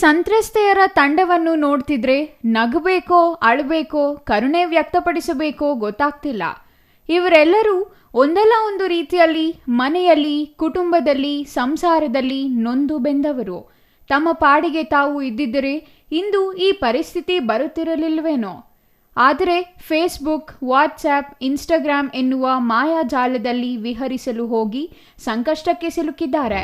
ಸಂತ್ರಸ್ತೆಯರ ತಂಡವನ್ನು ನೋಡ್ತಿದ್ರೆ ನಗಬೇಕೋ, ಅಳಬೇಕೋ, ಕರುಣೆ ವ್ಯಕ್ತಪಡಿಸಬೇಕೋ ಗೊತ್ತಾಗ್ತಿಲ್ಲ. ಇವರೆಲ್ಲರೂ ಒಂದಲ್ಲ ಒಂದು ರೀತಿಯಲ್ಲಿ ಮನೆಯಲ್ಲಿ, ಕುಟುಂಬದಲ್ಲಿ, ಸಂಸಾರದಲ್ಲಿ ನೊಂದು ಬೆಂದವರು. ತಮ್ಮ ಪಾಡಿಗೆ ತಾವು ಇದ್ದಿದ್ದರೆ ಇಂದು ಈ ಪರಿಸ್ಥಿತಿ ಬರುತ್ತಿರಲಿಲ್ವೇನೋ. ಆದರೆ ಫೇಸ್ಬುಕ್, ವಾಟ್ಸ್ಆ್ಯಪ್, ಇನ್ಸ್ಟಾಗ್ರಾಮ್ ಎನ್ನುವ ಮಾಯಾಜಾಲದಲ್ಲಿ ವಿಹರಿಸಲು ಹೋಗಿ ಸಂಕಷ್ಟಕ್ಕೆ ಸಿಲುಕಿದ್ದಾರೆ.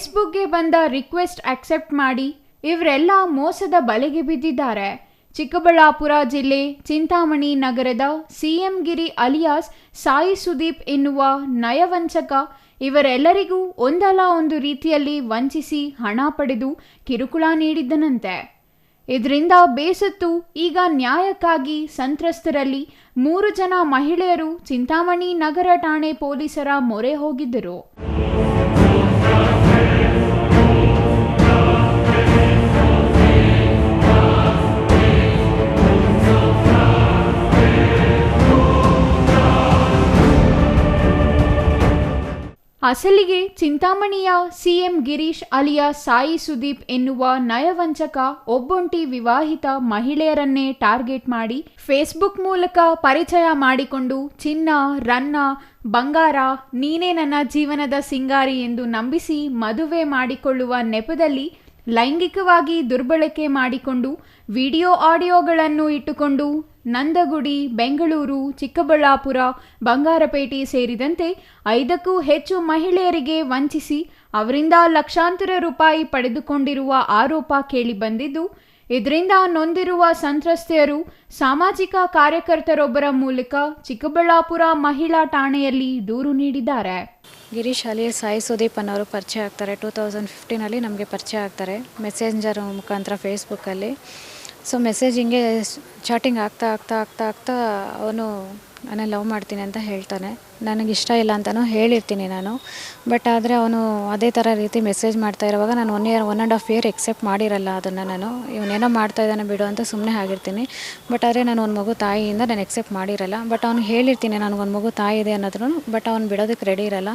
ಫೇಸ್ಬುಕ್ಗೆ ಬಂದ ರಿಕ್ವೆಸ್ಟ್ ಅಕ್ಸೆಪ್ಟ್ ಮಾಡಿ ಇವರೆಲ್ಲ ಮೋಸದ ಬಲೆಗೆ ಬಿದ್ದಿದ್ದಾರೆ. ಚಿಕ್ಕಬಳ್ಳಾಪುರ ಜಿಲ್ಲೆ ಚಿಂತಾಮಣಿ ನಗರದ ಸಿಎಂ ಗಿರಿ ಅಲಿಯಾಸ್ ಸಾಯಿ ಸುದೀಪ್ ಎನ್ನುವ ನಯವಂಚಕ ಇವರೆಲ್ಲರಿಗೂ ಒಂದಲ್ಲ ಒಂದು ರೀತಿಯಲ್ಲಿ ವಂಚಿಸಿ ಹಣ ಪಡೆದು ಕಿರುಕುಳ ನೀಡಿದ್ದನಂತೆ. ಇದರಿಂದ ಬೇಸತ್ತು ಈಗ ನ್ಯಾಯಕ್ಕಾಗಿ ಸಂತ್ರಸ್ತರಲ್ಲಿ ಮೂರು ಜನ ಮಹಿಳೆಯರು ಚಿಂತಾಮಣಿ ನಗರ ಠಾಣೆ ಪೊಲೀಸರ ಮೊರೆ ಹೋಗಿದ್ದರು. ಅಸಲಿಗೆ ಚಿಂತಾಮಣಿಯ ಸಿಎಂ ಗಿರೀಶ್ ಅಲಿಯ ಸಾಯಿ ಸುದೀಪ್ ಎನ್ನುವ ನಯವಂಚಕ ಒಬ್ಬೊಂಟಿ ವಿವಾಹಿತ ಮಹಿಳೆಯರನ್ನೇ ಟಾರ್ಗೆಟ್ ಮಾಡಿ ಫೇಸ್ಬುಕ್ ಮೂಲಕ ಪರಿಚಯ ಮಾಡಿಕೊಂಡು, ಚಿನ್ನ, ರನ್ನ, ಬಂಗಾರ, ನೀನೇ ನನ್ನ ಜೀವನದ ಸಿಂಗಾರಿ ಎಂದು ನಂಬಿಸಿ ಮದುವೆ ಮಾಡಿಕೊಳ್ಳುವ ನೆಪದಲ್ಲಿ ಲೈಂಗಿಕವಾಗಿ ದುರ್ಬಳಕೆ ಮಾಡಿಕೊಂಡು, ವಿಡಿಯೋ ಆಡಿಯೋಗಳನ್ನು ಇಟ್ಟುಕೊಂಡು ನಂದಗುಡಿ, ಬೆಂಗಳೂರು, ಚಿಕ್ಕಬಳ್ಳಾಪುರ, ಬಂಗಾರಪೇಟೆ ಸೇರಿದಂತೆ ಐದಕ್ಕೂ ಹೆಚ್ಚು ಮಹಿಳೆಯರಿಗೆ ವಂಚಿಸಿ ಅವರಿಂದ ಲಕ್ಷಾಂತರ ರೂಪಾಯಿ ಪಡೆದುಕೊಂಡಿರುವ ಆರೋಪ ಕೇಳಿಬಂದಿದ್ದು, ಇದರಿಂದ ನೊಂದಿರುವ ಸಂತ್ರಸ್ತೆಯರು, ಸಾಮಾಜಿಕ ಕಾರ್ಯಕರ್ತರೊಬ್ಬರ ಮೂಲಕ ಚಿಕ್ಕಬಳ್ಳಾಪುರ ಮಹಿಳಾ ಠಾಣೆಯಲ್ಲಿ ದೂರು ನೀಡಿದ್ದಾರೆ. ಗಿರೀಶ್ ಅಲಿಯ ಸಾಯಿ ಸುದೀಪ್ ಅನ್ನೋರು ಪರಿಚಯ ಆಗ್ತಾರೆ. ಟೂ ತೌಸಂಡ್ ಫಿಫ್ಟೀನಲ್ಲಿ ನಮಗೆ ಪರಿಚಯ ಆಗ್ತಾರೆ. ಮೆಸೇಂಜರ್ ಮುಖಾಂತರ ಫೇಸ್ಬುಕ್ಕಲ್ಲಿ ಸೊ ಮೆಸೇಜ್ ಹಿಂಗೆ ಚಾಟಿಂಗ್ ಆಗ್ತಾ ಆಗ್ತಾ ಆಗ್ತಾ ಆಗ್ತಾ ಅವನು ನಾನು ಲವ್ ಮಾಡ್ತೀನಿ ಅಂತ ಹೇಳ್ತಾನೆ. ನನಗೆ ಇಷ್ಟ ಇಲ್ಲ ಅಂತಲೂ ಹೇಳಿರ್ತೀನಿ ನಾನು. ಬಟ್ ಆದರೆ ಅವನು ಅದೇ ಥರ ರೀತಿ ಮೆಸೇಜ್ ಮಾಡ್ತಾ ಇರುವಾಗ ನಾನು one year one and half year accept ಮಾಡಿರಲ್ಲ ಅದನ್ನು ನಾನು. ಇವನೇನೋ ಮಾಡ್ತಾ ಇದ್ದಾನೆ ಬಿಡು ಅಂತ ಸುಮ್ಮನೆ ಆಗಿರ್ತೀನಿ. ಬಟ್ ಆದರೆ ನಾನು ಒಂದು ಮಗು ತಾಯಿಯಿಂದ ನಾನು ಎಕ್ಸೆಪ್ಟ್ ಮಾಡಿರಲ್ಲ. ಬಟ್ ಅವ್ನು ಹೇಳಿರ್ತೀನಿ ನನಗೊಂದು ಮಗು ತಾಯಿ ಇದೆ ಅನ್ನೋದ್ರು ಬಟ್ ಅವ್ನು ಬಿಡೋದಕ್ಕೆ ರೆಡಿ ಇರಲ್ಲ.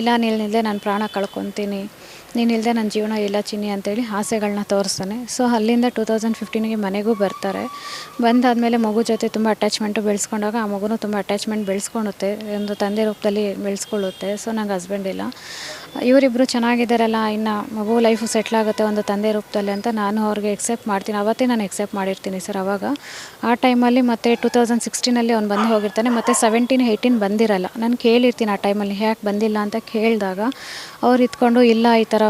ಇಲ್ಲ ನಿಲ್ಲದೆ ನಾನು ಪ್ರಾಣ ಕಳ್ಕೊತೀನಿ. ನೀನಿಲ್ಲದೆ ನನ್ನ ಜೀವನ ಇಲ್ಲ ಚಿನ್ನಿ ಅಂತೇಳಿ ಆಸೆಗಳನ್ನ ತೋರಿಸ್ತಾನೆ. ಸೊ ಅಲ್ಲಿಂದ ಟೂ ತೌಸಂಡ್ ಫಿಫ್ಟೀನಿಗೆ ಮನೆಗೂ ಬರ್ತಾರೆ. ಬಂದಾದಮೇಲೆ ಮಗು ಜೊತೆ ತುಂಬ ಅಟ್ಯಾಚ್ಮೆಂಟು ಬೆಳೆಸ್ಕೊಂಡಾಗ ಆ ಮಗುನೂ ತುಂಬ ಅಟ್ಯಾಚ್ಮೆಂಟ್ ಬೆಳೆಸ್ಕೊಳುತ್ತೆ ಒಂದು ತಂದೆ ರೂಪದಲ್ಲಿ ಬೆಳೆಸ್ಕೊಳ್ಳುತ್ತೆ. ಸೊ ನಂಗೆ ಹಸ್ಬೆಂಡ್ ಇಲ್ಲ. ಇವರಿಬ್ಬರು ಚೆನ್ನಾಗಿದ್ದಾರಲ್ಲ, ಇನ್ನು ಮಗು ಲೈಫು ಸೆಟ್ಲ್ ಆಗುತ್ತೆ ಒಂದು ತಂದೆ ರೂಪದಲ್ಲಿ ಅಂತ ನಾನು ಅವ್ರಿಗೆ ಎಕ್ಸೆಪ್ಟ್ ಮಾಡ್ತೀನಿ. ಅವತ್ತೇ ನಾನು ಎಕ್ಸೆಪ್ಟ್ ಮಾಡಿರ್ತೀನಿ ಸರ್ ಅವಾಗ. ಆ ಟೈಮಲ್ಲಿ ಮತ್ತೆ ಟೂ ತೌಸಂಡ್ ಸಿಕ್ಸ್ಟೀನಲ್ಲಿ ಅವ್ನು ಬಂದು ಹೋಗಿರ್ತಾನೆ, ಮತ್ತು ಸೆವೆಂಟೀನ್ ಏಯ್ಟೀನ್ ಬಂದಿರಲ್ಲ. ನಾನು ಕೇಳಿರ್ತೀನಿ ಆ ಟೈಮಲ್ಲಿ ಯಾಕೆ ಬಂದಿಲ್ಲ ಅಂತ ಕೇಳಿದಾಗ ಅವ್ರು ಇದ್ಕೊಂಡು, ಇಲ್ಲ, ಈ ಥರ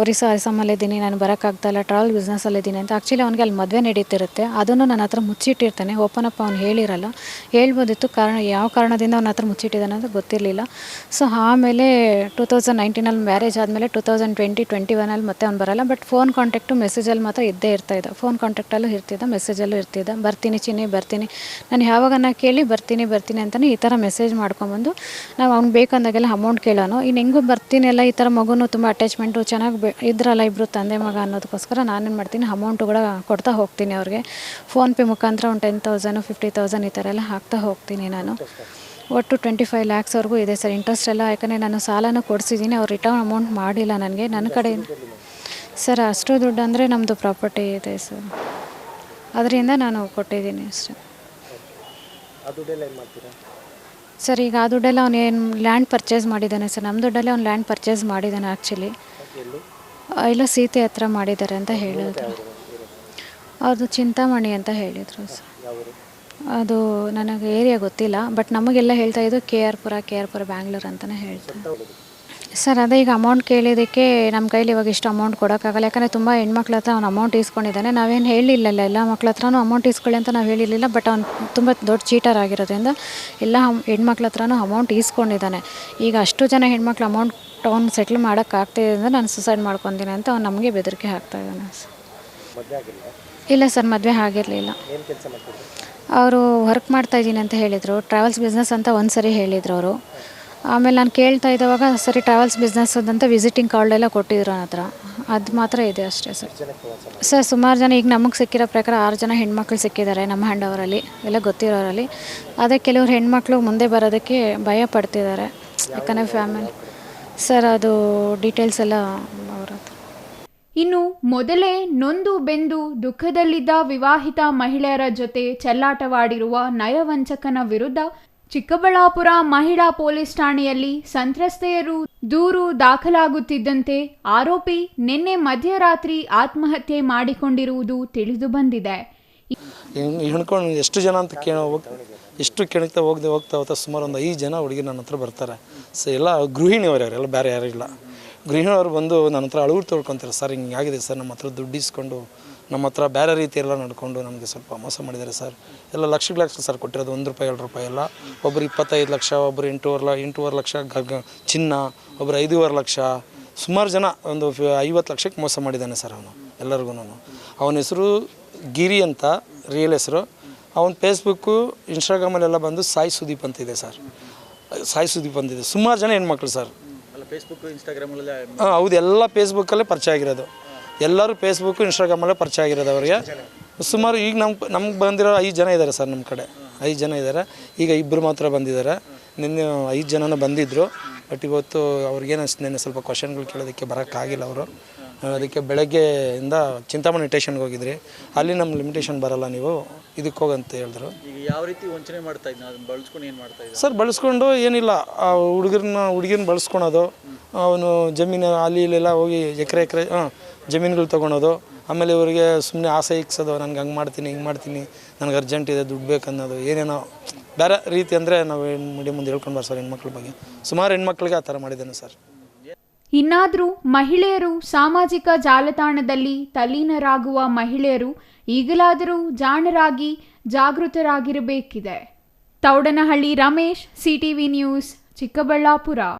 ಒರಿಸ್ಸಾ ಅಸ್ಸಾಮಲ್ಲಿದ್ದೀನಿ ನಾನು ಬರೋಕ್ಕಾಗ್ತಾಯಿಲ್ಲ ಟ್ರಾವೆಲ್ ಬಿಸ್ನೆಸ್ಸಲ್ಲಿದ್ದೀನಿ ಅಂತ. ಆ್ಯಕ್ಚುಲಿ ಅವನಿಗೆ ಅಲ್ಲಿ ಮದುವೆ ನಡೀತಿರುತ್ತೆ. ಅದನ್ನು ನನ್ನ ಹತ್ರ ಮುಚ್ಚಿಟ್ಟಿರ್ತಾನೆ. ಓಪನ್ ಅಪ್ ಅವ್ನು ಹೇಳಿರಲ್ಲ. ಹೇಳ್ಬೋದಿತ್ತು. ಕಾರಣ, ಯಾವ ಕಾರಣದಿಂದ ಅವನ ಹತ್ರ ಮುಚ್ಚಿಟ್ಟಿದ್ದಾನೆ ಅಂತ ಗೊತ್ತಿರಲಿಲ್ಲ. ಸೊ ಆಮೇಲೆ ಟೂ ತೌಸಂಡ್ ನೈನ್ಟೀನಲ್ಲಿ ಮ್ಯಾರೇಜ್ ಆದಮೇಲೆ ಟೂ ತೌಸಂಡ್ ಟ್ವೆಂಟಿ ಟ್ವೆಂಟಿ ಒನಲ್ಲಿ ಮತ್ತೆ ಅವ್ನು ಬರಲ್ಲ. ಬಟ್ ಫೋನ್ ಕಾಂಟ್ಯಾಕ್ಟು ಮೆಸೇಜಲ್ಲಿ ಮಾತ್ರ ಇದ್ದೇ ಇರ್ತಾಯಿದ್ದ ಫೋನ್ ಕಾಂಟ್ಯಾಕ್ಟಲ್ಲೂ ಇರ್ತಿದ್ದ ಮೆಸೇಜಲ್ಲೂ ಇರ್ತಿದ್ದ. ಬರ್ತೀನಿ ಚಿನ್ನಿ, ಬರ್ತೀನಿ. ನಾನು ಯಾವಾಗನ ಕೇಳಿ ಬರ್ತೀನಿ ಬರ್ತೀನಿ ಅಂತಲೇ ಈ ಥರ ಮೆಸೇಜ್ ಮಾಡ್ಕೊಂಬಂದು ನಾವು ಅವ್ನು ಬೇಕಂದಾಗೆಲ್ಲ ಅಮೌಂಟ್ ಕೇಳೋನು. ಇನ್ನು ಹೆಂಗೂ ಬರ್ತೀನಿ ಎಲ್ಲ ಈ ಥರ ಮಗುನು ತುಂಬ ಅಟ್ಯಾಚ್ಮೆಂಟು ಚೆನ್ನಾಗಿ ಇದ್ರಲ್ಲ ಇಬ್ಬರು ತಂದೆ ಮಗ ಅನ್ನೋದಕ್ಕೋಸ್ಕರ ನಾನೇನು ಮಾಡ್ತೀನಿ ಅಮೌಂಟು ಕೂಡ ಕೊಡ್ತಾ ಹೋಗ್ತೀನಿ ಅವ್ರಿಗೆ. ಫೋನ್ಪೇ ಮುಖಾಂತರ ಒಂದು ಟೆನ್ ತೌಸಂಡು ಫಿಫ್ಟಿ ತೌಸಂಡ್ ಈ ಥರ ಎಲ್ಲ ಹಾಕ್ತಾ ಹೋಗ್ತೀನಿ ನಾನು. ಒಟ್ಟು ಟ್ವೆಂಟಿ ಫೈವ್ ಲ್ಯಾಕ್ಸ್ವರೆಗೂ ಇದೆ ಸರ್. ಇಂಟ್ರೆಸ್ಟ್ ಎಲ್ಲ ಯಾಕಂದರೆ ನಾನು ಸಾಲನೂ ಕೊಡಿಸಿದ್ದೀನಿ ಅವ್ರು ರಿಟರ್ನ್ ಅಮೌಂಟ್ ಮಾಡಿಲ್ಲ ನನಗೆ. ನನ್ನ ಕಡೆ ಸರ್ ಅಷ್ಟು ದುಡ್ಡು ಅಂದರೆ ನಮ್ಮದು ಪ್ರಾಪರ್ಟಿ ಇದೆ ಸರ್. ಅದರಿಂದ ನಾನು ಕೊಟ್ಟಿದ್ದೀನಿ ಅಷ್ಟೇ. ಸರ್ ಈಗ ಆ ದುಡ್ಡೆಲ್ಲ ಅವ್ನು ಏನು ಲ್ಯಾಂಡ್ ಪರ್ಚೇಸ್ ಮಾಡಿದ್ದಾನೆ ಸರ್. ನಮ್ಮ ದುಡ್ಡಲ್ಲೇ ಅವ್ನು ಲ್ಯಾಂಡ್ ಪರ್ಚೇಸ್ ಮಾಡಿದ್ದಾನೆ ಆ್ಯಕ್ಚುಲಿ ಇಲ್ಲ ಸೀತೆ ಹತ್ರ ಮಾಡಿದ್ದಾರೆ ಅಂತ ಹೇಳಿದ್ರು. ಅದು ಚಿಂತಾಮಣಿ ಅಂತ ಹೇಳಿದರು ಸರ್. ಅದು ನನಗೆ ಏರಿಯಾ ಗೊತ್ತಿಲ್ಲ ಬಟ್ ನಮಗೆಲ್ಲ ಹೇಳ್ತಾ ಇದ್ದು K R Pura K R Pura Bangalore ಅಂತಲೇ ಹೇಳ್ತಾರೆ ಸರ್ ಅದೇ ಈಗ ಅಮೌಂಟ್ ಕೇಳಿದ್ದಕ್ಕೆ ನಮ್ಮ ಕೈಲಿ ಇವಾಗ ಇಷ್ಟು ಅಮೌಂಟ್ ಕೊಡೋಕ್ಕಾಗಲ್ಲ ಯಾಕಂದರೆ ತುಂಬ ಹೆಣ್ಮಕ್ಳ ಹತ್ರ ಅವ್ನು ಅಮೌಂಟ್ ಇಸ್ಕೊಂಡಿದ್ದಾನೆ ನಾವೇನು ಹೇಳಿಲ್ಲಲ್ಲ ಎಲ್ಲ ಮಕ್ಳ ಹತ್ರನೂ ಅಮೌಂಟ್ ಇಸ್ಕೊಳ್ಳಿ ಅಂತ ನಾವು ಹೇಳಿರಲಿಲ್ಲ ಬಟ್ ಅವ್ನು ತುಂಬ ದೊಡ್ಡ ಚೀಟರ್ ಆಗಿರೋದ್ರಿಂದ ಎಲ್ಲ ಹೆಣ್ಮಕ್ಳ ಹತ್ರನೂ ಅಮೌಂಟ್ ಈಸ್ಕೊಂಡಿದ್ದಾನೆ. ಈಗ ಅಷ್ಟು ಜನ ಹೆಣ್ಮಕ್ಳು ಅಮೌಂಟ್ ಟೌನ್ ಸೆಟ್ಲ್ ಮಾಡೋಕ್ಕಾಗ್ತಿದೆ ಅಂದರೆ ನಾನು ಸುಸೈಡ್ ಮಾಡ್ಕೊತೀನಿ ಅಂತ ಅವ್ನು ನಮಗೆ ಬೆದರಿಕೆ ಹಾಕ್ತಾ ಇದ್ದಾನೆ ಸರ್ ಇಲ್ಲ ಸರ್ ಮದುವೆ ಆಗಿರಲಿಲ್ಲ. ಅವರು ವರ್ಕ್ ಮಾಡ್ತಾ ಇದ್ದೀನಿ ಅಂತ ಹೇಳಿದರು. ಟ್ರಾವೆಲ್ಸ್ ಬಿಸ್ನೆಸ್ ಅಂತ ಒಂದು ಸರಿ ಹೇಳಿದರು ಅವರು. ಆಮೇಲೆ ನಾನು ಕೇಳ್ತಾ ಇದ್ದವಾಗ, ಸರಿ ಟ್ರಾವೆಲ್ಸ್ ಬಿಸ್ನೆಸ್ ಅಂತ ವಿಸಿಟಿಂಗ್ ಕಾರ್ಡ್ ಎಲ್ಲ ಕೊಟ್ಟಿದ್ರು ನನ್ನ ಹತ್ರ. ಅದು ಮಾತ್ರ ಇದೆ ಅಷ್ಟೇ ಸರ್. ಸರ್, ಸುಮಾರು ಜನ, ಈಗ ನಮಗೆ ಸಿಕ್ಕಿರೋ ಪ್ರಕಾರ ಆರು ಜನ ಹೆಣ್ಮಕ್ಳು ಸಿಕ್ಕಿದ್ದಾರೆ ನಮ್ಮ ಹ್ಯಾಂಡ್ ಅವರಲ್ಲಿ ಎಲ್ಲ ಗೊತ್ತಿರೋರಲ್ಲಿ. ಅದೇ ಕೆಲವ್ರು ಹೆಣ್ಮಕ್ಳು ಮುಂದೆ ಬರೋದಕ್ಕೆ ಭಯ ಪಡ್ತಿದ್ದಾರೆ. ಯಾಕಂದರೆ ಫ್ಯಾಮಿಲಿ ಸರ್, ಅದು ಡೀಟೇಲ್ಸ್ ಎಲ್ಲ ಇನ್ನು ಮೊದಲೇ ನೊಂದು ಬೆಂದು ದುಃಖದಲ್ಲಿದ್ದ ವಿವಾಹಿತ ಮಹಿಳೆಯರ ಜೊತೆ ಚೆಲ್ಲಾಟವಾಡಿರುವ ನಯವಂಚಕನ ವಿರುದ್ಧ ಚಿಕ್ಕಬಳ್ಳಾಪುರ ಮಹಿಳಾ ಪೊಲೀಸ್ ಠಾಣೆಯಲ್ಲಿ ಸಂತ್ರಸ್ತೆಯರು ದೂರು ದಾಖಲಾಗುತ್ತಿದ್ದಂತೆ ಆರೋಪಿ ನಿನ್ನೆ ಮಧ್ಯರಾತ್ರಿ ಆತ್ಮಹತ್ಯೆ ಮಾಡಿಕೊಂಡಿರುವುದು ತಿಳಿದು ಬಂದಿದೆ. ಎಷ್ಟು ಜನ ಅಂತ ಕೇಳ ಎಷ್ಟು ಕೆಣಕ್ತಾ ಹೋಗ್ದೆ ಹೋಗ್ತಾ ಹೋಗ್ತಾ ಸುಮಾರು ಒಂದು ಐದು ಜನ ಹುಡುಗಿ ನನ್ನ ಹತ್ರ ಬರ್ತಾರೆ. ಸೊ ಎಲ್ಲ ಗೃಹಿಣಿಯವರು ಎಲ್ಲ ಬೇರೆ ಯಾರೂ ಇಲ್ಲ. ಗೃಹಿಣಿಯವರು ಬಂದು ನನ್ನ ಹತ್ರ ಅಳುಗುರು ತೊಳ್ಕೊತಾರೆ, ಸರ್, ಹಿಂಗೆ ಆಗಿದೆ ಸರ್, ನಮ್ಮ ಹತ್ರ ದುಡ್ಡು ಇಸ್ಕೊಂಡು, ನಮ್ಮ ಹತ್ರ ಬೇರೆ ರೀತಿ ಎಲ್ಲ ನಡ್ಕೊಂಡು ನಮಗೆ ಸ್ವಲ್ಪ ಮೋಸ ಮಾಡಿದ್ದಾರೆ ಸರ್. ಎಲ್ಲ ಲಕ್ಷ ಲಕ್ಷ ಸರ್ ಕೊಟ್ಟಿರೋದು, ಒಂದು ರೂಪಾಯಿ, ಎರಡು ರೂಪಾಯಿ ಎಲ್ಲ. ಒಬ್ಬರು ಇಪ್ಪತ್ತೈದು ಲಕ್ಷ ಒಬ್ಬರು ಎಂಟೂವರೆ ಲ, ಎಂಟೂವರೆ ಲಕ್ಷ ಚಿನ್ನ ಒಬ್ಬರು ಐದೂವರೆ ಲಕ್ಷ. ಸುಮಾರು ಜನ ಒಂದು ಐವತ್ತು ಲಕ್ಷಕ್ಕೆ ಮೋಸ ಮಾಡಿದ್ದಾನೆ ಸರ್ ಅವನು ಎಲ್ಲರಿಗೂ ಅವನ ಹೆಸರು ಗಿರಿ ಅಂತ ರಿಯಲ್ ಹೆಸರು. ಅವನ ಫೇಸ್ಬುಕ್ಕು ಇನ್ಸ್ಟಾಗ್ರಾಮಲ್ಲೆಲ್ಲ ಬಂದು ಸಾಯಿ ಸುದೀಪ್ ಅಂತ ಇದೆ ಸರ್. ಸಾಯಿ ಸುದೀಪ್ ಅಂತಿದೆ ಸುಮಾರು ಜನ ಹೆಣ್ಮಕ್ಳು ಸರ್. ಫೇಸ್ಬುಕ್ ಇನ್ಸ್ಟಾಗ್ರಾಮಲ್ಲಿ ಹಾಂ, ಹೌದು, ಎಲ್ಲ ಫೇಸ್ಬುಕ್ಕಲ್ಲೇ ಪರಿಚಯ ಆಗಿರೋದು. ಎಲ್ಲರೂ ಫೇಸ್ಬುಕ್ಕು ಇನ್ಸ್ಟಾಗ್ರಾಮಲ್ಲೇ ಪರಿಚಯ ಆಗಿರೋದು ಅವರಿಗೆ. ಸುಮಾರು ಈಗ ನಮ್ಮ ನಮ್ಗೆ ಬಂದಿರೋ ಐದು ಜನ ಇದ್ದಾರೆ ಸರ್ ನಮ್ಮ ಕಡೆ. ಐದು ಜನ ಇದ್ದಾರೆ ಈಗ ಇಬ್ಬರು ಮಾತ್ರ ಬಂದಿದ್ದಾರೆ ನಿನ್ನೆ ಐದು ಜನನೂ ಬಂದಿದ್ದರು ಬಟ್ ಇವತ್ತು ಅವ್ರಿಗೇನು ನಿನ್ನೆ ಸ್ವಲ್ಪ ಕ್ವಶನ್ಗಳು ಕೇಳೋದಕ್ಕೆ ಬರೋಕ್ಕಾಗಿಲ್ಲ ಅವರು. ಅದಕ್ಕೆ ಬೆಳಗ್ಗೆಯಿಂದ ಚಿಂತಾಮಣಿ ಟೇಷನ್ಗೆ ಹೋಗಿದ್ರಿ. ಅಲ್ಲಿ ನಮ್ಮ ಲಿಮಿಟೇಷನ್ ಬರಲ್ಲ ನೀವು. ಇದಕ್ಕೆ ಹೋಗಂತ ಹೇಳಿದ್ರು. ಈಗ ಯಾವ ರೀತಿ ವಂಚನೆ ಮಾಡ್ತಾ ಇದ್ನ? ಅದನ್ನ ಬಳಸ್ಕೊಂಡು ಏನು ಮಾಡ್ತಾ ಇದ್ದ? ಸರ್ ಬಳಸ್ಕೊಂಡು ಏನಿಲ್ಲ. ಆ ಹುಡುಗರನ್ನ ಹುಡುಗಿನ ಬಳಸ್ಕೊಳೋದು. ಅವನು ಜಮೀನು ಅಲ್ಲಿ ಇಲ್ಲೆಲ್ಲ ಹೋಗಿ ಎಕರೆ ಎಕರೆ ಹಾಂ ಜಮೀನುಗಳು ತೊಗೊಳೋದು ಆಮೇಲೆ ಇವರಿಗೆ ಸುಮ್ಮನೆ ಆಸೆ ಇಕ್ಸೋದು ನನಗೆ ಹಂಗೆ ಮಾಡ್ತೀನಿ ಹಿಂಗೆ ಮಾಡ್ತೀನಿ. ನನಗೆ ಅರ್ಜೆಂಟ್ ಇದೆ ದುಡ್ಡು ಬೇಕನ್ನೋದು. ಏನೇನೋ ಬೇರೆ ರೀತಿ ಅಂದರೆ ನಾವು ಮೀಡಿಯಂ ಮುಂದೆ ಹೇಳ್ಕೊಂಡು ಸರ್ ಹೆಣ್ಮಕ್ಳ ಬಗ್ಗೆ. ಸುಮಾರು ಹೆಣ್ಮಕ್ಳಿಗೆ ಆ ಥರ ಮಾಡಿದ್ದೇನೆ ಸರ್. ಇನ್ನಾದರೂ ಮಹಿಳೆಯರು ಸಾಮಾಜಿಕ ಜಾಲತಾಣದಲ್ಲಿ ತಲೀನರಾಗುವ ಮಹಿಳೆಯರು ಈಗಲಾದರೂ ಜಾಣರಾಗಿ ಜಾಗೃತರಾಗಿರಬೇಕಿದೆ. Thoudanahalli Ramesh CTV news Chikkaballapur.